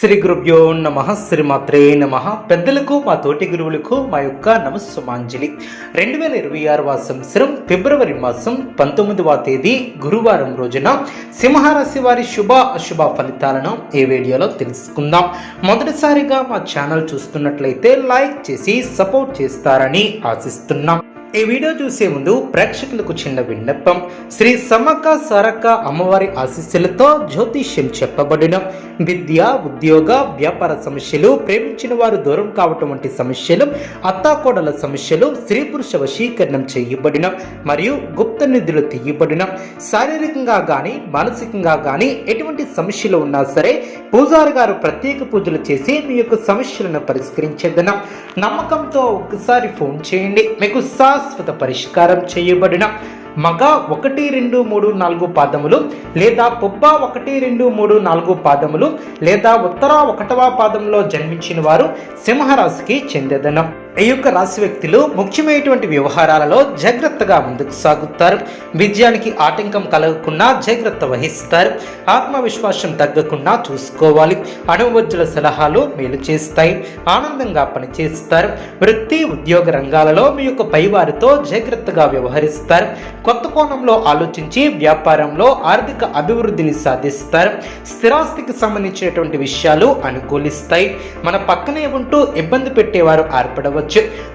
శ్రీ గురుభ్యో నమ శ్రీమాత్రే నమ. పెద్దలకు మా తోటి గురువులకు మా యొక్క నమస్సుమాంజలి. రెండు వేల ఇరవై ఆరవ సంవత్సరం ఫిబ్రవరి మాసం పంతొమ్మిదవ తేదీ గురువారం రోజున సింహరాశి వారి శుభ అశుభ ఫలితాలను ఈ వీడియోలో తెలుసుకుందాం. మొదటిసారిగా మా ఛానల్ చూస్తున్నట్లయితే లైక్ చేసి సపోర్ట్ చేస్తారని ఆశిస్తున్నాం. ఈ వీడియో చూసే ముందు ప్రేక్షకులకు చిన్న విన్నపం. శ్రీ సమక్క సారక్క అమ్మవారి ఆశీస్సులతో జ్యోతిష్యం చెప్పబడిన విద్య ఉద్యోగ వ్యాపార సమస్యలు ప్రేమించిన వారు దూరం కావటం వంటి సమస్యలు అత్తాకోడల సమస్యలు స్త్రీ పురుష వశీకరణం చేయబడిన మరియు గుప్త నిధులు తీయబడిన శారీరకంగా కానీ మానసికంగా కానీ ఎటువంటి సమస్యలు ఉన్నా సరే పూజారి గారు ప్రత్యేక పూజలు చేసి మీ యొక్క సమస్యలను పరిష్కరించేదన నమ్మకంతో ఒకసారి ఫోన్ చేయండి. మీకు శాశ్వత పరిష్కారం చేయబడిన మగ ఒకటి రెండు మూడు నాలుగు పాదములు లేదా పుబ్బ ఒకటి రెండు మూడు నాలుగు పాదములు లేదా ఉత్తర ఒకటవ పాదంలో జన్మించిన వారు సింహరాశికి చెందేదనం. ఈ యొక్క రాశి వ్యక్తులు ముఖ్యమైనటువంటి వ్యవహారాలలో జాగ్రత్తగా ముందుకు సాగుతారు. విజయానికి ఆటంకం కలగకుండా జాగ్రత్త వహిస్తారు. ఆత్మవిశ్వాసం తగ్గకుండా చూసుకోవాలి. అనువజ్జుల సలహాలు మేలు చేస్తాయి. ఆనందంగా పనిచేస్తారు. వృత్తి ఉద్యోగ రంగాలలో మీ యొక్క పైవారితో జాగ్రత్తగా వ్యవహరిస్తారు. కొత్త కోణంలో ఆలోచించి వ్యాపారంలో ఆర్థిక అభివృద్ధిని సాధిస్తారు. స్థిరాస్తికి సంబంధించినటువంటి విషయాలు అనుకూలిస్తాయి. మన పక్కనే ఉంటూ ఇబ్బంది పెట్టేవారు ఏర్పడవచ్చు.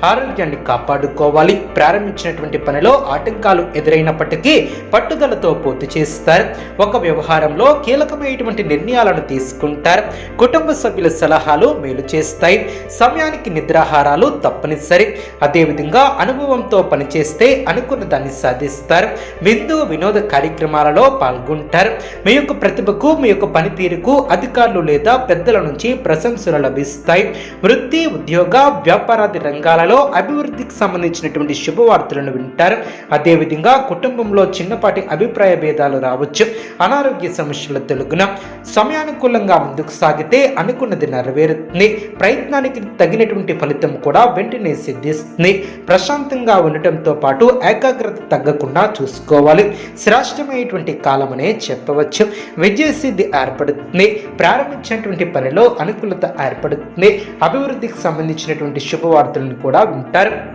ఆరోగ్యాన్ని కాపాడుకోవాలి. ప్రారంభించినటువంటి పనిలో ఆటంకాలు ఎదురైనప్పటికీ పట్టుదలతో పూర్తి చేస్తారు. ఒక వ్యవహారంలో కీలకమైనటువంటి నిర్ణయాలను తీసుకుంటారు. కుటుంబ సభ్యుల సలహాలు మేలు చేస్తాయి. సమయానికి నిద్రాహారాలు తప్పనిసరి. అదేవిధంగా అనుభవంతో పనిచేస్తే అనుకున్న దాన్ని సాధిస్తారు. విందు వినోద కార్యక్రమాలలో పాల్గొంటారు. మీ యొక్క ప్రతిభకు మీ యొక్క పనితీరుకు అధికారులు లేదా పెద్దల నుంచి ప్రశంసలు లభిస్తాయి. వృత్తి ఉద్యోగ వ్యాపారాది రంగాలలో అభివృద్ధికి సంబంధించినటువంటి శుభవార్తలను వింటారు. అదేవిధంగా కుటుంబంలో చిన్నపాటి అభిప్రాయ భేదాలు రావచ్చు. అనారోగ్య సమస్యల తెలుగున సమయానుకూలంగా ముందుకు సాగితే అనుకున్నది నెరవేరుతుంది. ప్రయత్నానికి తగినటువంటి ఫలితం కూడా వెంటనే సిద్ధిస్తుంది. ప్రశాంతంగా ఉండటంతో పాటు ఏకాగ్రత తగ్గకుండా చూసుకోవాలి. శ్రేష్టమైనటువంటి కాలమనే చెప్పవచ్చు. విజయ సిద్ధి ఏర్పడుతుంది. ప్రారంభించినటువంటి పనిలో అనుకూలత ఏర్పడుతుంది. అభివృద్ధికి సంబంధించినటువంటి శుభవార్తలను కూడా వింటారు.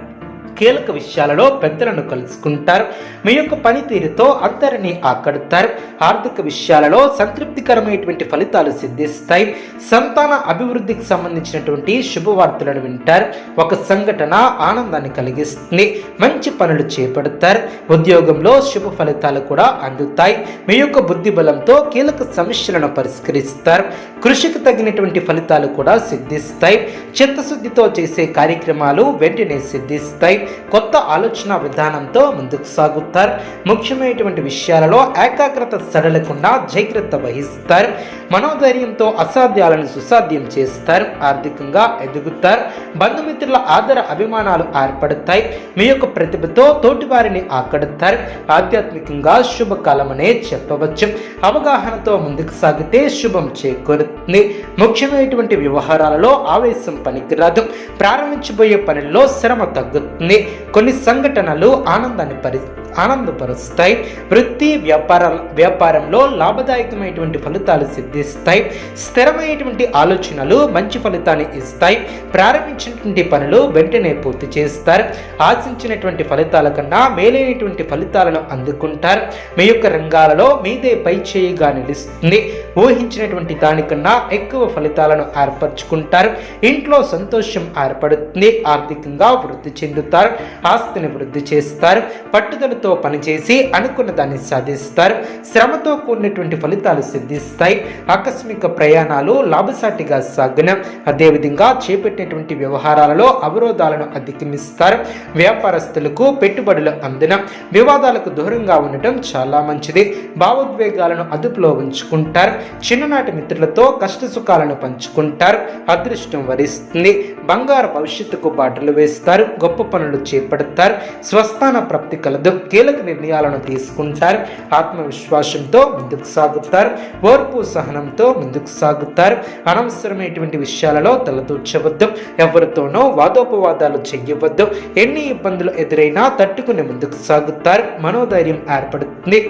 కీలక విషయాలలో పెద్దలను కలుసుకుంటారు. మీ యొక్క పనితీరుతో అందరినీ ఆకడతారు. ఆర్థిక విషయాలలో సంతృప్తికరమైనటువంటి ఫలితాలు సిద్ధిస్తాయి. సంతాన అభివృద్ధికి సంబంధించినటువంటి శుభవార్తలను వింటారు. ఒక సంఘటన ఆనందాన్ని కలిగిస్తుంది. మంచి పనులు చేపడతారు. ఉద్యోగంలో శుభ ఫలితాలు కూడా అందుతాయి. మీ యొక్క బుద్ధి బలంతో కీలక సమస్యలను పరిష్కరిస్తారు. కృషికి తగినటువంటి ఫలితాలు కూడా సిద్ధిస్తాయి. చిత్తశుద్ధితో చేసే కార్యక్రమాలు వెంటనే సిద్ధిస్తాయి. కొత్త ఆలోచన విధానంతో ముందుకు సాగుతారు. ముఖ్యమైనటువంటి విషయాలలో ఏకాగ్రత సడలకుండా జాగ్రత్త వహిస్తారు. మనోధైర్యంతో అసాధ్యాలను సుసాధ్యం చేస్తారు. ఆర్థికంగా ఎదుగుతారు. బంధుమిత్రుల ఆదర అభిమానాలు ఏర్పడతాయి. మీ యొక్క ప్రతిభతో తోటివారిని ఆకడతారు. ఆధ్యాత్మికంగా శుభకాలమనే చెప్పవచ్చు. అవగాహనతో ముందుకు సాగితే శుభం చేకూరుతుంది. ముఖ్యమైనటువంటి వ్యవహారాలలో ఆవేశం పనికిరాదు. ప్రారంభించబోయే పనుల్లో శ్రమ తగ్గుతుంది. కొన్ని సంఘటనలు ఆనందాన్ని పరి ఆనందపరుస్తాయి. వృత్తి వ్యాపార వ్యాపారంలో లాభదాయకమైనటువంటి ఫలితాలు సిద్ధిస్తాయి. స్థిరమైనటువంటి ఆలోచనలు మంచి ఫలితాన్ని ఇస్తాయి. ప్రారంభించినటువంటి పనులు వెంటనే పూర్తి చేస్తారు. ఆశించినటువంటి ఫలితాల కన్నా మేలైనటువంటి ఫలితాలను అందుకుంటారు. మీ యొక్క రంగాలలో మీదే పై చేయిగా నిలుస్తుంది. ఊహించినటువంటి దానికన్నా ఎక్కువ ఫలితాలను ఏర్పరచుకుంటారు. ఇంట్లో సంతోషం ఏర్పడుతుంది. ఆర్థికంగా వృద్ధి చెందుతారు. ఆస్తిని వృద్ధి చేస్తారు. పట్టుదల పట్టుదలతో పనిచేసి అనుకున్న దాన్ని సాధిస్తారు. శ్రమతో కూడినటువంటి ఫలితాలు సిద్ధిస్తాయి. ఆకస్మిక ప్రయాణాలు లాభసాటిగా సాగున. అదేవిధంగా చేపట్టినటువంటి వ్యవహారాలలో అవరోధాలను అధిగమిస్తారు. వ్యాపారస్తులకు పెట్టుబడులు అందిన. వివాదాలకు దూరంగా ఉండటం చాలా మంచిది. భావోద్వేగాలను అదుపులో ఉంచుకుంటారు. చిన్ననాటి మిత్రులతో కష్ట సుఖాలను పంచుకుంటారు. అదృష్టం వరిస్తుంది. బంగారు భవిష్యత్తుకు బాటలు వేస్తారు గొప్ప పనులు చేపడతారు స్వస్థాన ప్రాప్తి కలదు కీలక నిర్ణయాలను తీసుకుంటారు ఆత్మవిశ్వాసంతో ముందుకు సాగుతారు ఓర్పు సహనంతో ముందుకు సాగుతారు. అనవసరమైనటువంటి విషయాలలో తలదూర్చవద్దు ఎవరితోనో వాదోపవాదాలు చెయ్యవద్దు ఎన్ని ఇబ్బందులు ఎదురైనా తట్టుకుని ముందుకు సాగుతారు మనోధైర్యం ఏర్పడుతుంది.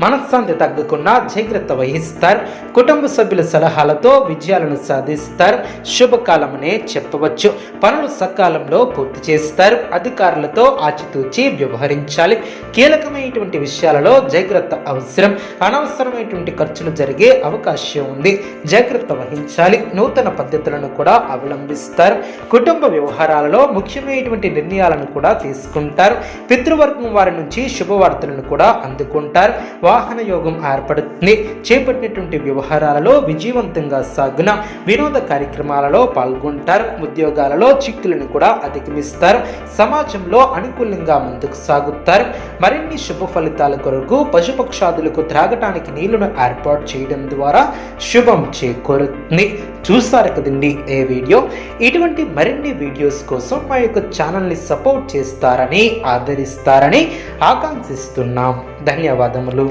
మనశ్శాంతి తగ్గకుండా జాగ్రత్త వహిస్తారు. కుటుంబ సభ్యుల సలహాలతో విజయాలను సాధిస్తారు. శుభకాలమనే చెప్పవచ్చు. పనులు సకాలంలో పూర్తి చేస్తారు. అధికారులతో ఆచితూచి వ్యవహరించాలి. కీలకమైనటువంటి విషయాలలో జాగ్రత్త అవసరం. అనవసరమైనటువంటి ఖర్చులు జరిగే అవకాశం ఉంది. జాగ్రత్త వహించాలి. నూతన పద్ధతులను కూడా అవలంబిస్తారు. కుటుంబ వ్యవహారాలలో ముఖ్యమైనటువంటి నిర్ణయాలను కూడా తీసుకుంటారు. పితృవర్గం వారి నుంచి శుభవార్తలను కూడా అందుకుంటారు. వాహన యోగం ఏర్పడుతుంది. చేపట్టినటువంటి వ్యవహారాలలో విజయవంతంగా సాగున వినోద కార్యక్రమాలలో పాల్గొంటారు. ఉద్యోగాలలో చిక్కులను కూడా అధిగమిస్తారు. సమాజంలో అనుకూలంగా ముందుకు సాగుతారు. మరిన్ని శుభ ఫలితాల కొరకు పశుపక్షాదులకు త్రాగటానికి నీళ్ళను ఏర్పాటు చేయడం ద్వారా శుభం చేకూరుతుంది. చూస్తారు కదండి ఏ వీడియో? ఇటువంటి మరిన్ని వీడియోస్ కోసం మా యొక్క ఛానల్ని సపోర్ట్ చేస్తారని ఆదరిస్తారని ఆకాంక్షిస్తున్నాం. ధన్యవాదములు.